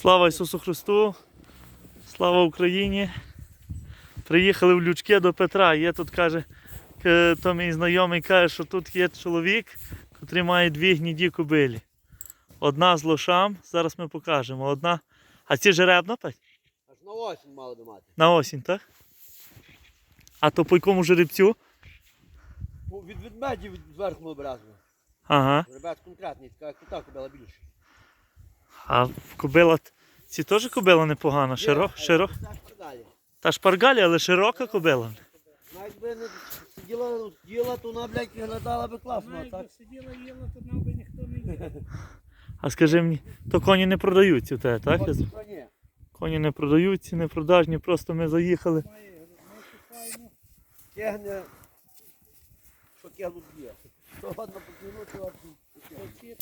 Слава Ісусу Христу! Слава Україні! Приїхали в Лючки до Петра. Є тут, каже, то мій знайомий каже, що тут є чоловік, який має дві гніді кобилі. Одна з лошам, зараз ми покажемо. Одна. А ці жеребна пать? Аж на осінь мали би мати. На осінь, так? А то по якому жеребцю? Ну, Від ведмедів зверху образно. Ага. Жеребець конкретний, така як тута кобила більше. А кобила. Ці теж кобила непогана, широ, широ. Це ж далі. Та шпаргалі, але широка кобила. Навіть би не сиділа, їла, то вона, блядь, виглядала би класно, а так. би сиділа їла, то нам би ніхто не їв. А скажи мені, то коні не продаються у тебе, так? Коні не продаються, не продажні, просто ми заїхали. Тягне, що кегнуть є. То ладно покинути, а жінки.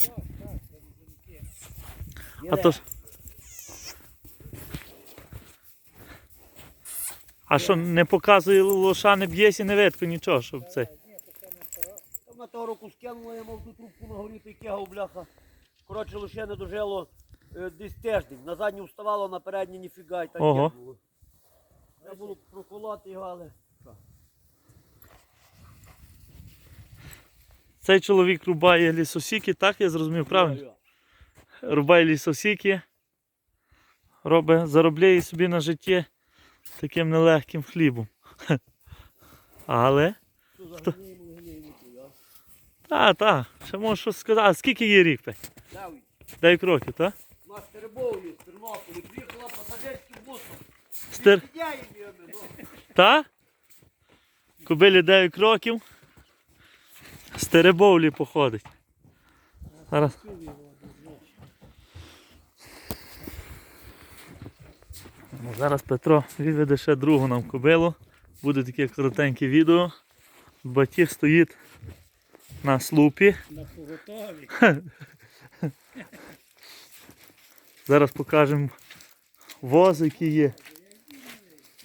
А то А що, не показує лоша, не б'єся, не видко нічого, щоб це. Там на того року скинула, я мав ту трубку на горі, той кегав, бляха. Коротше, лише не дожило е, десь тиждень. На задню вставало, на передню ніфіга, і так Ого. було. Треба було проколоти його, але... Цей чоловік рубає лісосіки, так я зрозумів, правильно? Рубає лісосіки, робить, заробляє собі на життя таким нелегким хлібом. Але. Гнилу. Та, та, ще можу щось сказати. А скільки є рік? Петь? Давид, 9 років, так? у нас Теребовлі з Тернополя приїхала пасажирським бусом. Стер... Ну. Та? Кобилі 9 років. З Теребовлі походить. Зараз. Ну, Зараз Петро відведе ще другу нам кобилу. Буде таке коротеньке відео. Батіг стоїть на слупі. На поготові. Зараз покажемо воз, який є.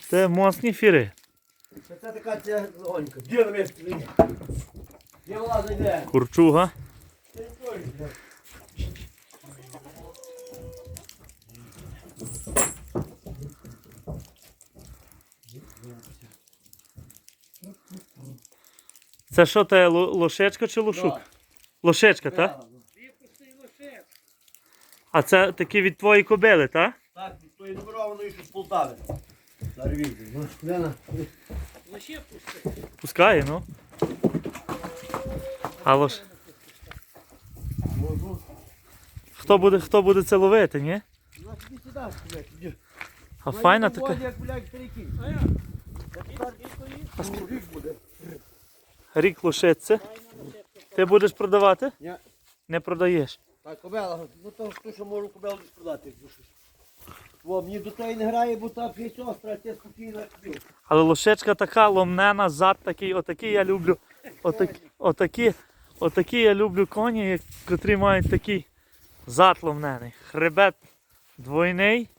Це моцні фіри. Це така ця гонька. Де вона зайде? Курчуга. Це що те лошечка чи лошук? Лошечка, так? А це такі від твоєї кобили, так? Так, від тої нумерованої, що з Полтави. Ну. Лише пусти. Пускає, ну. А лош... Хто буде, хто буде це ловити, ні? Іди. А файна така. воді, як, блядь, перекинь. А я? Тепер ну, буде. Рік лошиться. Ти будеш продавати? Ні. Не продаєш. Так, кобела, ну то хто що можу кобелу десь продати. Бо мені до того не грає, бо так є сестра, ти спокійно купив. Але лошечка така ломнена, зад такий, отакий я люблю. Отакі, отакі, отакі я люблю коні, котрі мають такий зад ломнений. Хребет двойний.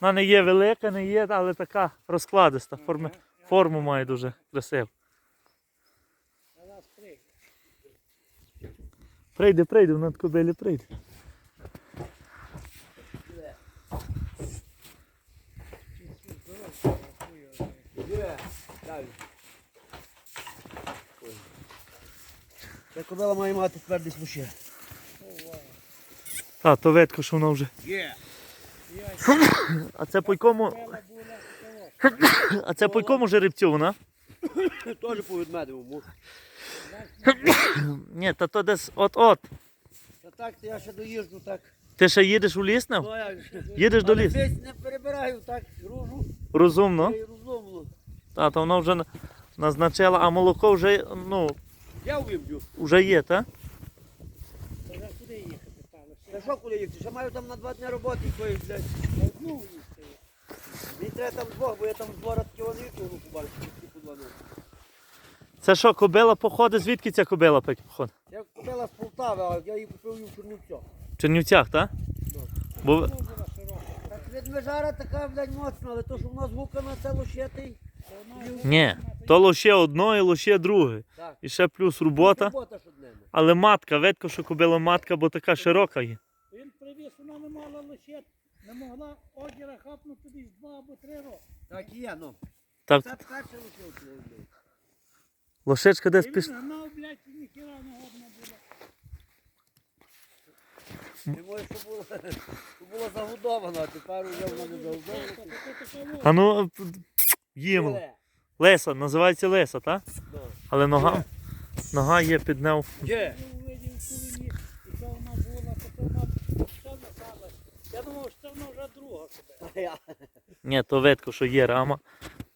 Вона не є велика, не є, але така розкладиста. Форми, форму має дуже красиву. Зараз прийде. Прийде, прийде, вона тако білі прийде. Та кобела має мати твердість лише. А, то видко, що воно вже. Є. А це по якому. А це по якому жеребцю вона? Теж по ведмедовому. Ні, та то десь от-от. Та так, то я ще доїжджу, так. Ти ще їдеш у ліс? Ну, же? Їдеш до Але лісу? десь не перебираю, так, гружу. Розумно. та й розломлю. Та, то воно вже на- назначила, а молоко вже, ну, Я виб'ю. вже є, так? Та куди їхати стало? Та що куди їхати? Ще маю там на два дні роботи якоїсь, блядь. Одну їсти. Мені треба там двох, бо я там з двора такі вони витягну побачу, Це що, кобила походить? Звідки ця кобила походить? Я купила з Полтави, а я її купив її в Чернівцях. В Чернівцях, так? Бо була широка. Так ведмежара така, блядь, моцна, але то, що в нас гукана, це лощетий. ні, то лише одно і лише друге. Так. І ще плюс робота. Робота ж одними. Але матка, видко, що кобила матка, бо така широка є. Він привіз, вона не мала лише не могла одіра хапнути десь два або три роки. Так і є, ну. Так, Це перше лише чоловік. лошичка десь І він пішла. гнав, блядь, і ніхіра не годна була. Ти можеш, що було, що було загодовано, а тепер вже воно не загодовано. то така вот. А ну їмо. Філе. Леса, називається Леса, так? Ну. Але нога, нога є під нею. Є. Я увидів, що він і що вона була, то то вона все напала. Я думав, що це вона вже друга себе. Я- Ні, то видко, що є рама.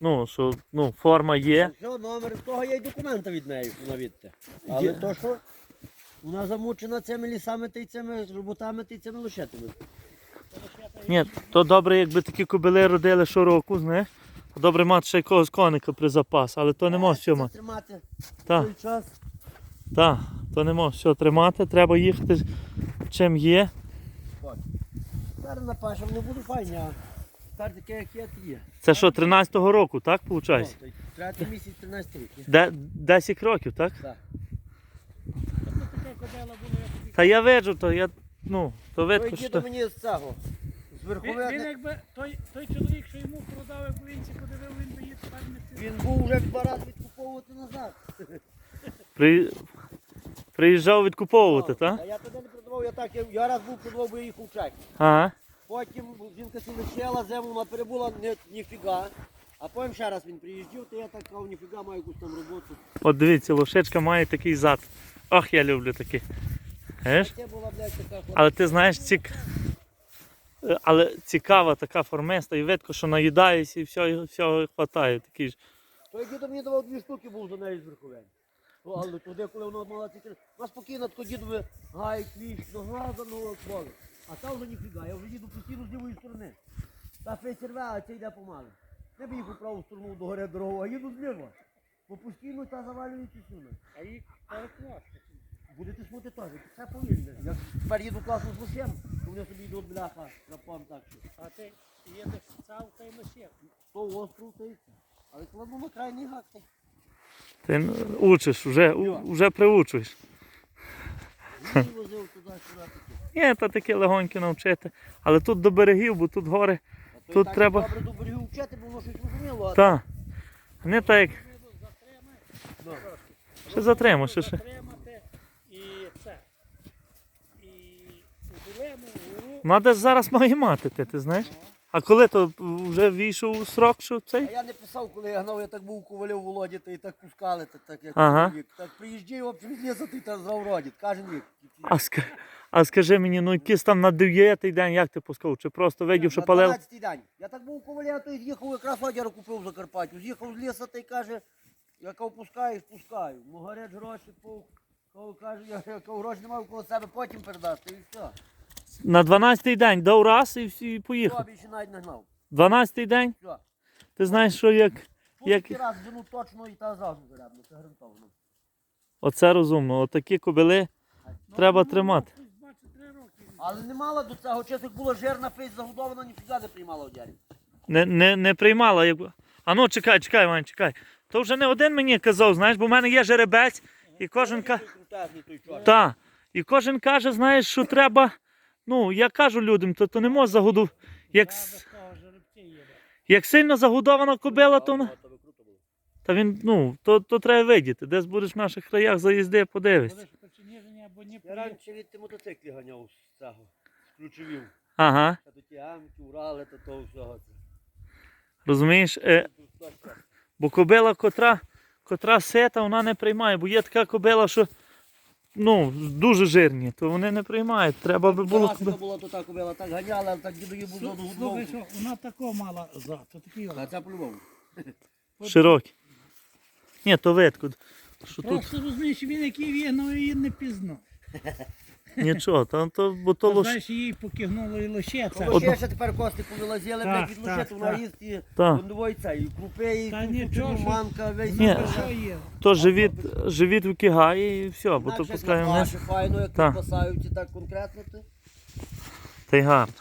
Ну, що ну, форма є. Все, номер того є й документи від неї, вона. Але Є. то що? Вона замучена цими лісами та й цими роботами та й цими лошетами. Ні, то добре, якби такі кобили родили щороку, знаєш. Добре мати ще якогось коника при запас, але то не може все мати. Тримати Так, той час. так, то не може все тримати, треба їхати чим є. Зараз на не буду файні, а тепер таке, як є, то є. Це що, 13-го року, так, виходить? О, Третій місяць 13 років. Де, 10 років, так? Так. Кобила була, я тобі Та я виджу, то я, ну, то Той видко, діду що... мені з цього. З Він, він верховини. якби той, той чоловік, що йому продав, якби він ці подивив, він би її тепер не пив. Він був вже два рази відкуповувати назад. При... Приїжджав відкуповувати, так? А я туди не продавав, я так, я, я раз був продавав, бо я їхав в чек. Ага. Потім жінка сі лишила, зиму вона перебула ні, ніфіга. А потім ще раз він приїжджав, то я так кажу, ніфіга маю якусь там роботу. От дивіться, лошечка має такий зад. Ох, я люблю такі. Знаєш? Це була, блядь, така. Але ти знаєш, цік... Але цікава така форместа і видко, що наїдаєшся і все, все хватає. Такий ж. Той дідо мені давав дві штуки, був за нею з верховень. Ну, але туди, коли вона мала три. Вона спокійно, тако дідове гай, кліщ, нога за ногу. А та вже ніфіга, я вже їду постійно з лівої сторони. Та фейсер рве, а це йде помалу. Не б їх у праву сторону до гори дорогу, а їду зліва. Бо постійно та завалюється сюди. А їх перекладка. Будете смути теж, це повільно. Я тепер їду класно з лошем, то вони собі йдуть бляха, рапом так що. А ти їдеш цав та й лише. То остров, то і це. Але кладу на крайній гак. Ти учиш, вже, вже приучуєш. Возив туди-сюди. Ні, та таке легонько навчити. Але тут до берегів, бо тут гори. А Тут так треба- Добре до берегів вчити, бо воно щось розуміло. а Та. Не так як. Ну. Ще затримав, ще ще. І це. І долину. Ну, зараз має мати, ти, ти знаєш? А коли то вже війшов у срок, що цей? А я не писав, коли я гнав, я так був ковалів Володі, та і так пускали, та так як Ага. вік. Так взагалі лісу, ти та зрав родить, кожен вік. А, ска- а скажи мені, ну якийсь там на 9 день, як ти пускав? Чи просто видів, що На 12-й день. Я так був ковалі, а той з'їхав, якраз одяра купив в Закарпаттю. З'їхав з лісу та й каже, я кав пускаєш, пускаю. Могорець гроші пух. Кав каже, я, гроші не мав коло себе, потім передасти і все. На 12-й день дав раз і, всі- і поїхав. Більше навіть не гнав. 12-й день, Все. ти знаєш, що як. Як- Як... раз жену точно і та зразу зарядно, це гарантовано. Оце розумно. Отакі кобили треба тримати. Хтось бачить три роки. Але не мала до цього часу, як була жирна фейс загодована, ніфіга не приймала одярів. Не, не, не приймала. Як... А ну чекай, чекай, Вань, чекай. То вже не один мені казав, знаєш, бо в мене є жеребець, і кожен каже. Крутезний той чорт. Та. І кожен каже, знаєш, що треба. Ну, я кажу людям, то, то не може загоду. Як, як сильно загодована кобила, то, вона- та він, ну, то, то треба видіти. Десь будеш в наших краях заїзди, Я раніше від ти мотоциклі ганяв з цього, з ключовів. Ага. А то ті амки, урали, то того всього. Розумієш? Е, бо кобила, котра, котра сета, вона не приймає, бо є така кобила, що ну, дуже жирні, то вони не приймають. Треба би було. Тарасика була то так убила, так ганяла, так діду її був зону Слухай, що вона тако мала зад, то такий А це по-любому. Широкі. Ні, то видко. Що тут Просто розумієш, він який вігнав, її не пізнав. нічого, то, то, бо то лош... знаєш, її покигнуло і лише це. Коли ще ще тепер кости повилазили, Так, блядь, від так, так. їсть і Так. і крупи, і Та манка, весь. Ні. Що є? то живіт, живіт викигає і все, бо то пускає вниз. файно, як Так. пасають і так конкретно, то Та й гарно.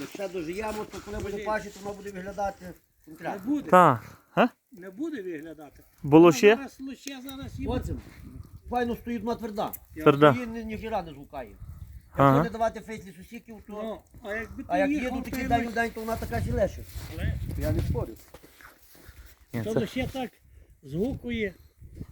якщо дожиємо, то коли буде паші, то воно буде виглядати Не конкретно. буде. Так. Не буде виглядати. Було ще? Зараз лише зараз їм. Потім файно стоїть вона тверда. Тверда. Її ні, ніхіра не звукає. Ага. Не давати фейслі сусіків, то... Ну, а якби ти А як їхав, їду то такий день у день, то вона така ще легше. Але Я не спорю. Ні, То це, лише так згукує.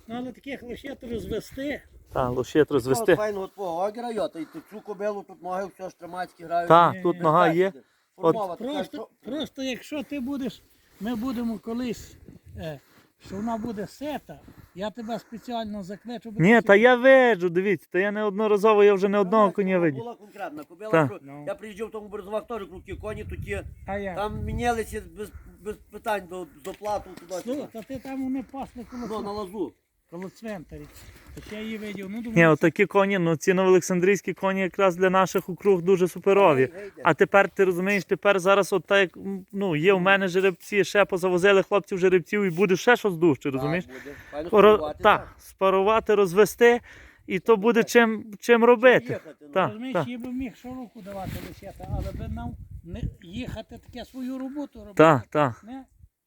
Ну, але таких лише розвести. та, лощет От розвести. файного твого огіра, йо, та й тут цю кобилу, тут ноги, все штрамацькі грають. Та, Ні, тут ні. нога є. Формова така, Просто, що- просто якщо ти будеш, ми будемо колись, е, що вона буде сета, я тебе спеціально закличу. Ні, та я виджу, дивіться, та я неодноразово, я вже не одного Давай, коня видів. Була конкретна кобила, Та. що Ну. я приїжджав в тому Березовах теж круті коні, тут. А я. там мінялися без, без питань до, до плату туди. Слухай, та ти там вони пасли коло, Ну, на лазу. Коло цвинтарі. Так я її видів. Ну, Ні, думаю, це- отакі коні, ну ці новоолександрійські коні якраз для наших округ дуже суперові. А тепер ти розумієш, тепер зараз от так, ну, є у мене жеребці, ще позавозили хлопців жеребців і буде ще щось дужче, розумієш? Так, буде. Ро... Так, спарувати, розвести, і то буде чим, чим робити. Їхати, ну. Так. Розумієш, так. їй би міг широку давати лишити, але би нам не їхати таке свою роботу робити. Так, так. Не?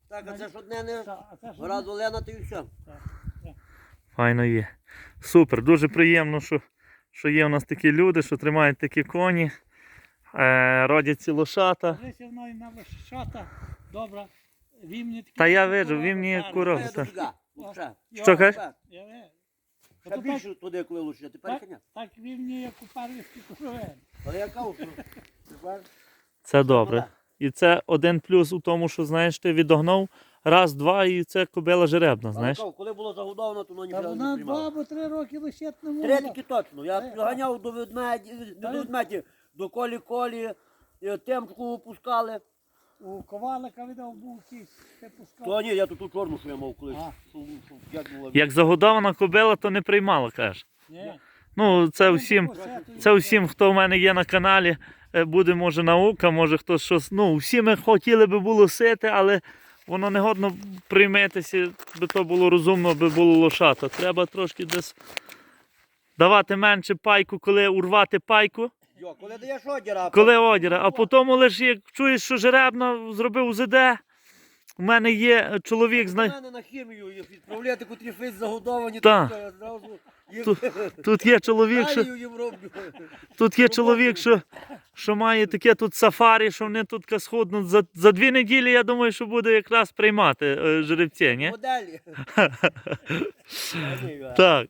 Так, а це ж одне не Та, а це ж гора долена, то і все. Файно є. Супер, дуже приємно, що, що є у нас такі люди, що тримають такі коні, е, родять ці лошата. Дивися, воно і на лошата, добра. Вімні такі. Та я виджу, вімні. Та дофіга, лучше. Що кажеш? Ще більше туди, коли лучше, тепер так, коня. так вімні, як у первісті корови. Але я кажу, тепер Це добре. І це один плюс у тому, що знаєш, ти відогнав раз, два, і це кобила жеребна, знаєш. кажу, коли було загодовано, то воно Та ніхто вона два або три роки лишити не Три могла. таки точно. Я Е, ганяв до ведмеді, не до ведмеді, до колі-колі, і темчку випускали. У ковалика видав був якийсь, ти пускав. То ні, я тут ту чорну, що я мав колись. А. Що- що- Як було? Як загодована кобила, то не приймала, кажеш. Ні. Ну, це всім, Це це всім, хто в мене є на каналі, е, буде може наука, може хтось щось. Ну, всі ми хотіли би було сити, але воно не годно прийметися, би то було розумно, би було лошата. Треба трошки десь давати менше пайку, коли урвати пайку, Йо, коли даєш одіра, коли одіра. А потім лише як чуєш, що жеребна зробив УЗД. У мене є чоловік, У знає. мене на хімію їх відправляти, котрі фейс загодовані, Та. то я зразу їм Тут, тут є чоловік, що. їм роблю. Тут є чоловік, що, що має таке тут сафарі, що вони тут сходнуть. За, за дві неділі, я думаю, що буде якраз приймати е, жеребці, ні? Моделі. Так.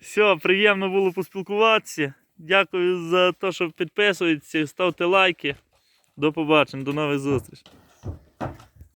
Все, приємно було поспілкуватися. Дякую за те, що підписуєтеся, ставте лайки. До побачення, до нових зустрічей.